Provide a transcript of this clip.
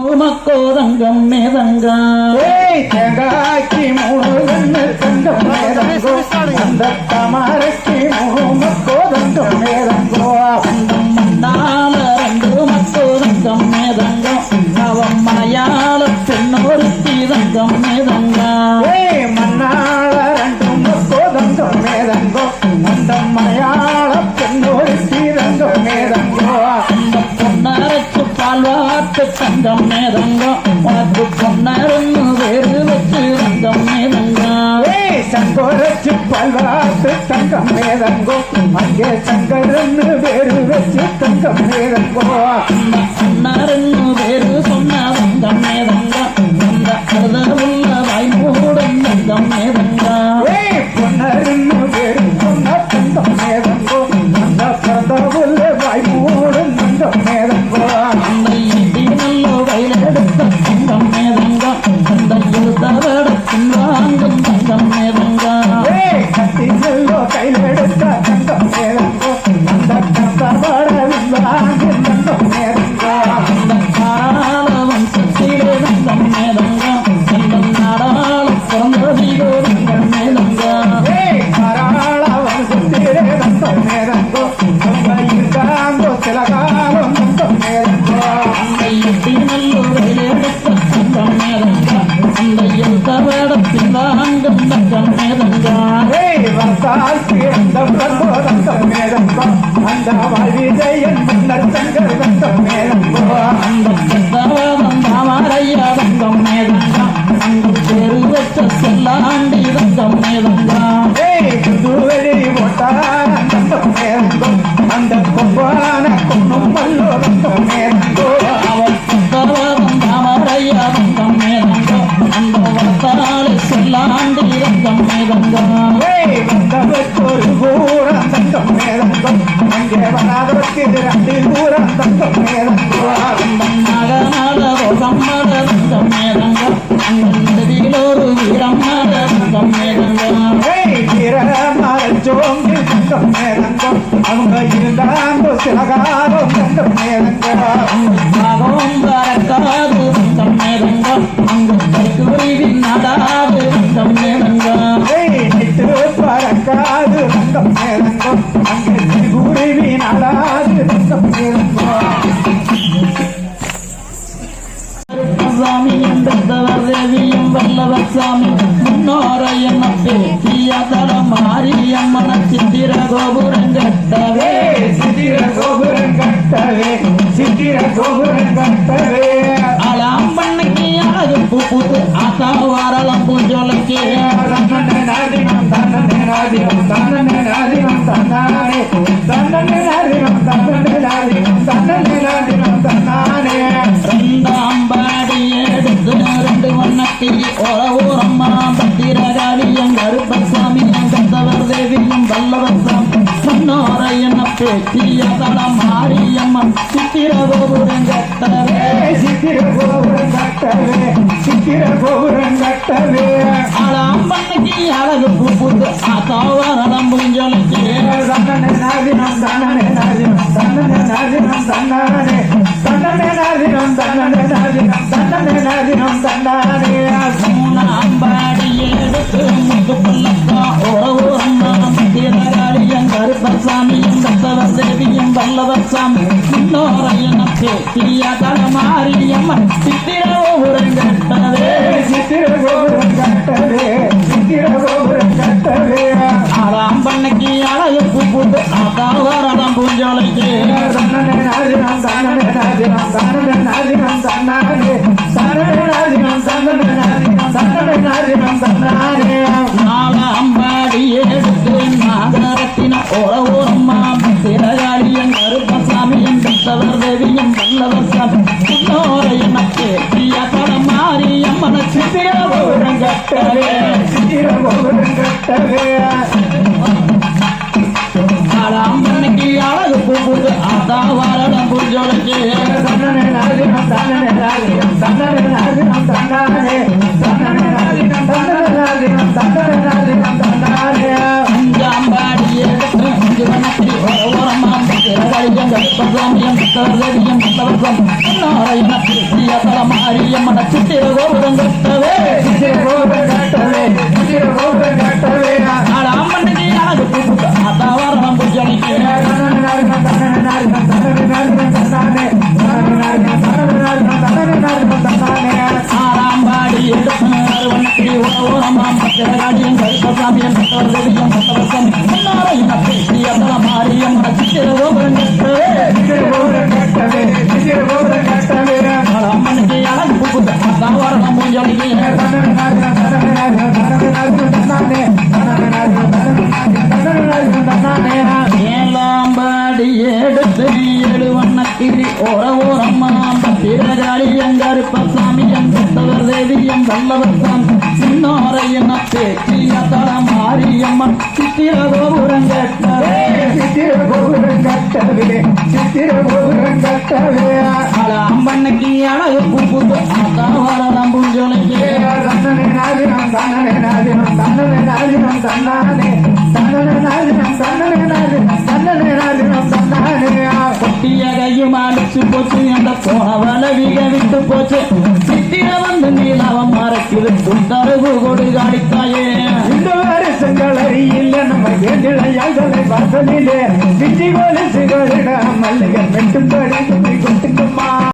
மக்கோதங்கம் மேதங்கா. தேங்காய்க்கு மூணு தங்கம் மேதங்கோ அந்த தமாரைக்கு மூணு மக்கோதங்கம் மேதங்கோ பால்வாட்டு தங்கம் மேதங்கம் உனக்கு பொன்னருன்னு வேறு வச்சு தங்கம் மேதங்கா ஏய் சங்கோரச்சு பல்வாட்டு தங்கம் மேதங்கோ அங்கே சங்கரன்னு வேறு வச்சு தங்கம் மேதங்கோ சொன்னாருன்னு வேறு சொன்ன தங்கம் மேதங்கா அந்த some ஏய் பிறந்த அந்த முன்னர் தங்கள் அந்த மேதங்கா செல்லாண்டி வந்தம் மேதங்கா நகநாட ரோகம் மட அந்த நடுவில் ஒரு வீரம் மட தங்கம் தங்கம் அவங்க தங்கம் தங்கம் அங்கு நடாது தங்கம் பறக்காது தங்கம் அங்கே தன்னே நாதினம் தன்னே நாதினம் தன்னானே தன்னே நாதினம் தன்னே நாதினம் தன்னே எடுத்து ரெண்டு வண்ணத்தில் ஓர பத்திரகாளியம் கருப்பசாமி கந்தவர் தேவியும் மாரியம்மன் சித்திர கோபுரம் கட்டவே சிக்கிர கோபுரம் கட்டவே சித்திர கோபுரம் அழகு புது ஆசா வாரலம் பூஞ்சோலைக்கு நாதினம் நாதினம் நாதினம் நாதினம் நாதினம் நாதினம் மூணாம்பாடி எடுத்து முத்து கருப்பசாமியும் தேவியும் வல்லவர் சாமி சித்திர உரங்கட்டவே ஏய் சித்திர கோபுரம் கட்டவே சித்திர கோபுரம் கட்டவே ஆறாம் பண்ணைக்கு நாகரத்தின உறவு கத்தவர் தேவியும் வல்லவர் சாமி முன்னோரையன பேசிய தலமாரியம்மன சித்திர உரங்கட்டவே சித்திர கட்டவே ஆறாம் பண்ணைக்கு அழகு புது ஆதாவரம் பூஞ்சோலைக்கு தன்னே நாதினம் தன்னே நாதினம் தன்னே நாதினம் தன்னானே தன்னே நாதினம் தன்னே நாதினம் தன்னே ஓரமாம் சிறகாளியம் கருப்பசாமியும் கத்தவர் தேவியும் வல்லவர் சாமி முன்னோரையன பேசிய தலமா மாரியம்மன கட்டவே கட்டவே கட்டவே கூப்பிட்டு அத்தாவரணம் ஆறாம்பாடி எடுத்து ஓரமாம் பத்திரகாடியும் கட்டவே நாள அம்மனுக்கு அழகு கூப்பிட்டு அத்தாவரணம் பூஜனைக்கு ஏலாம்பாடி எடுத்து ஏழு வண்ணக்கிரி மாரியம்மன் அல அம்பண்ணைக்கு அழகு கூப்பிட்டு அத்தாவரணம் பூஜனைக்கு கொட்டிய கையும் அடிச்சு போச்சு. அந்த போனவன வீக விட்டு போச்சு. சித்திர வந்து நீலவம் மறக்குது. குண்டருகு கொடு காடித்தாயே இந்த வருஷங்கள் நம்ம ஏந்திழையால் தலை வாசலிலே சிட்டி கோலி சிகரிட மல்லிகை மெட்டும் படி கொட்டுக்குமா